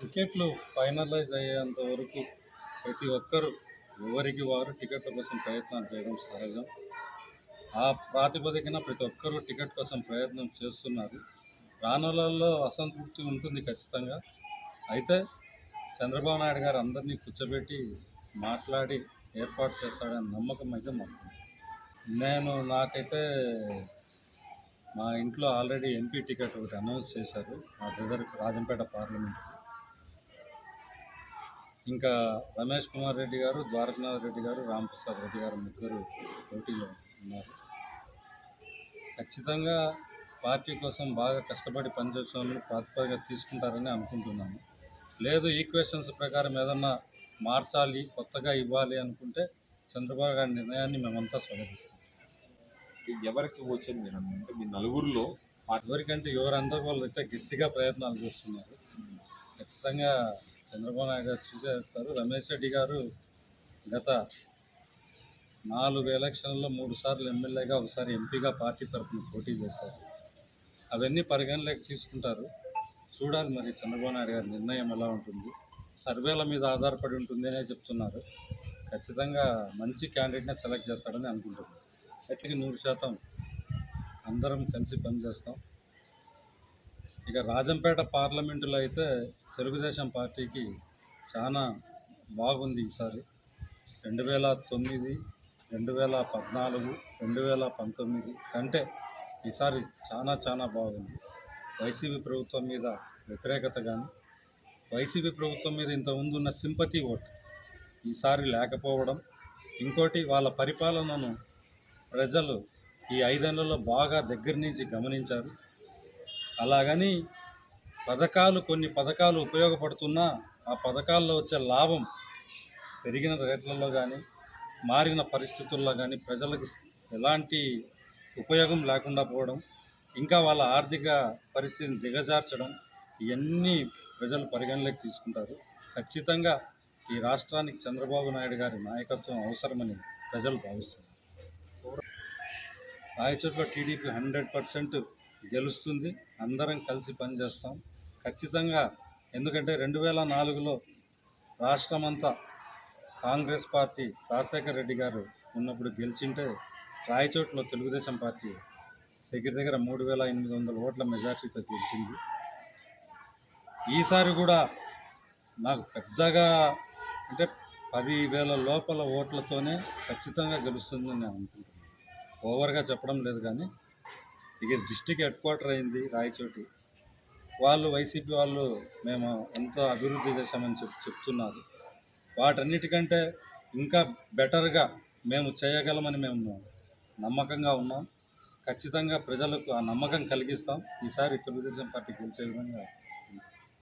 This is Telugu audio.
టికెట్లు ఫైనలైజ్ అయ్యేంత వరకు ప్రతి ఒక్కరు ఎవరికి వారు టికెట్ల కోసం ప్రయత్నాలు చేయడం సహజం. ఆ ప్రాతిపదికన ప్రతి ఒక్కరూ టికెట్ కోసం ప్రయత్నం చేస్తున్నారు. రానులలో అసంతృప్తి ఉంటుంది ఖచ్చితంగా. అయితే చంద్రబాబు నాయుడు గారు అందరినీ కూర్చోబెట్టి మాట్లాడి ఏర్పాటు చేస్తాడని నమ్మకం అయితే మాకు నేను నాకైతే మా ఇంట్లో ఆల్రెడీ ఎంపీ టికెట్ ఒకటి అనౌన్స్ చేశారు. మా బ్రదర్ రాజంపేట పార్లమెంట్ ఇంకా రమేష్ కుమార్ రెడ్డి గారు ద్వారకనాథ్ రెడ్డి గారు రాంప్రసాద్ రెడ్డి గారు ముగ్గురు పోటీలో ఉన్నారు. ఖచ్చితంగా పార్టీ కోసం బాగా కష్టపడి పనిచేసిన వాళ్ళు ప్రాతిపదిక తీసుకుంటారని అనుకుంటున్నాను లేదు ఈక్వేషన్స్ ప్రకారం ఏదన్నా మార్చాలి కొత్తగా ఇవ్వాలి అనుకుంటే చంద్రబాబు గారి నిర్ణయాన్ని మేమంతా స్వాగతిస్తాం. ఎవరికి వచ్చింది మీరు? అంటే మీ నలుగురిలో ఎవరికంటే ఎవరందరూ వాళ్ళు అయితే గట్టిగా ప్రయత్నాలు చేస్తున్నారు. ఖచ్చితంగా చంద్రబాబు నాయుడు గారు చూసేస్తారు. రమేష్ రెడ్డి గారు గత నాలుగు ఎలక్షన్లో మూడు సార్లు ఎమ్మెల్యేగా ఒకసారి ఎంపీగా పార్టీ తరఫున పోటీ చేశారు. అవన్నీ పరిగణలోకి తీసుకుంటారు. చూడాలి మరి చంద్రబాబు నాయుడు గారి నిర్ణయం ఎలా ఉంటుంది. సర్వేల మీద ఆధారపడి ఉంటుంది అనే చెప్తున్నారు. ఖచ్చితంగా మంచి క్యాండిడేట్నే సెలెక్ట్ చేస్తాడని అనుకుంటున్నాను అయితే నూరు శాతం అందరం కలిసి పనిచేస్తాం. ఇక రాజంపేట పార్లమెంటులో అయితే తెలుగుదేశం పార్టీకి చాలా బాగుంది ఈసారి. రెండు వేల తొమ్మిది రెండు వేల పద్నాలుగు రెండు వేల పంతొమ్మిది కంటే ఈసారి చాలా చాలా బాగుంది. వైసీపీ ప్రభుత్వం మీద వ్యతిరేకత కానీ వైసీపీ ప్రభుత్వం మీద ఇంత ముందున్న సింపతి ఓట్ ఈసారి లేకపోవడం ఇంకోటి వాళ్ళ పరిపాలనను ప్రజలు ఈ ఐదేళ్ళలో బాగా దగ్గర నుంచి గమనించారు. అలాగని పథకాలు కొన్ని పథకాలు ఉపయోగపడుతున్నా ఆ పథకాల్లో వచ్చే లాభం పెరిగిన రేట్లలో కానీ మారిన పరిస్థితుల్లో కానీ ప్రజలకు ఎలాంటి ఉపయోగం లేకుండా పోవడం ఇంకా వాళ్ళ ఆర్థిక పరిస్థితిని దిగజార్చడం ఇవన్నీ ప్రజలు పరిగణలోకి తీసుకుంటారు. ఖచ్చితంగా ఈ రాష్ట్రానికి చంద్రబాబు నాయుడు గారి నాయకత్వం అవసరమని ప్రజలు భావిస్తున్నారు. రాయచోట్ల టీడీపీ హండ్రెడ్ పర్సెంట్ గెలుస్తుంది. అందరం కలిసి పనిచేస్తాం. ఖచ్చితంగా ఎందుకంటే రెండు వేల నాలుగులో రాష్ట్రమంతా కాంగ్రెస్ పార్టీ రాజశేఖర రెడ్డి గారు ఉన్నప్పుడు గెలిచింటే రాయచోట్లో తెలుగుదేశం పార్టీ దగ్గర దగ్గర మూడు వేల ఎనిమిది వందల ఓట్ల మెజార్టీతో గెలిచింది. ఈసారి కూడా నాకు పెద్దగా అంటే పదివేల లోపల ఓట్లతోనే ఖచ్చితంగా గెలుస్తుందని నేను అనుకుంటున్నాను. ఓవర్గా చెప్పడం లేదు కానీ ఇక డిస్టిక్ హెడ్ క్వార్టర్ అయింది రాయచోటి. వాళ్ళు వైసీపీ వాళ్ళు మేము ఎంతో అభివృద్ధి చేశామని చెప్ చెప్తున్నారు. వాటన్నిటికంటే ఇంకా బెటర్గా మేము చేయగలమని మేము నమ్మకంగా ఉన్నాం. ఖచ్చితంగా ప్రజలకు ఆ నమ్మకం కలిగిస్తాం. ఈసారి తెలుగుదేశం పార్టీ గెలిచే విధంగా